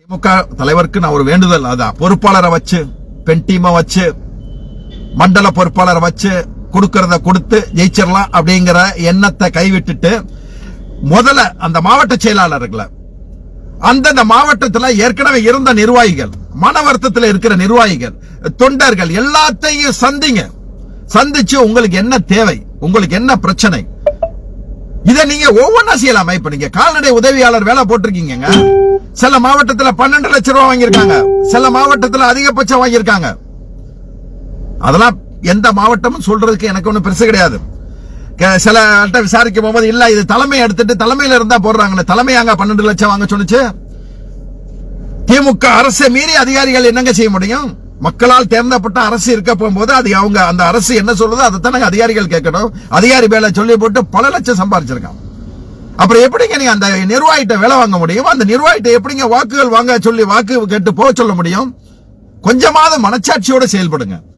திமுக தலைவருக்கு நான் ஒரு வேண்டுதல். அதான் பொறுப்பாளரை வச்சு பெண் டீமை வச்சு மண்டல பொறுப்பாளரை வச்சு கொடுக்கறத கொடுத்து ஜெயிச்சிடலாம் அப்படிங்கிற எண்ணத்தை கைவிட்டுட்டு முதல்ல அந்த மாவட்ட செயலாளர்களை அந்தந்த மாவட்டத்துல ஏற்கனவே இருந்த நிர்வாகிகள் மன வருத்தத்தில் இருக்கிற நிர்வாகிகள் தொண்டர்கள் எல்லாத்தையும் சந்திங்க. சந்திச்சு உங்களுக்கு என்ன தேவை உங்களுக்கு என்ன பிரச்சனை இதை நீங்க ஒவ்வொன்னா செய்யலாமா? இப்ப நீங்க கால்நடை உதவியாளர் வேலை போட்டிருக்கீங்க சில மாவட்டத்துல பன்னெண்டு லட்சம் ரூபாய் வாங்கியிருக்காங்க. சில மாவட்டத்துல அதிகபட்சம் வாங்கியிருக்காங்க. அதெல்லாம் எந்த மாவட்டமும் சொல்றதுக்கு எனக்கு ஒன்றும் பெருசு கிடையாது. சில ஆள்கிட்ட விசாரிக்க போகும்போது இல்ல இது தலைமை எடுத்துட்டு தலைமையில இருந்தா போடுறாங்க தலைமையாங்க பன்னெண்டு லட்சம் வாங்க சொன்னிச்சு? திமுக அரசை மீறி அதிகாரிகள் என்னங்க செய்ய முடியும்? மக்களால் தேர்ந்தப்பட்ட அரசு இருக்க போகும்போது அது அவங்க அந்த அரசு என்ன சொல்லுதோ அதைத்தானே அதிகாரிகள் கேட்கணும். அதிகாரி வேலை சொல்லி போட்டு பல லட்சம் சம்பாரிச்சிருக்கான் அப்புறம் எப்படிங்க நீங்க அந்த நிர்வாகிட்ட வேலை வாங்க முடியும்? அந்த நிர்வாகிட்ட எப்படிங்க வாக்குகள் வாங்க சொல்லி வாக்கு கேட்டு போக சொல்ல முடியும்? கொஞ்சமாவது மனச்சாட்சியோட செயல்படுங்க.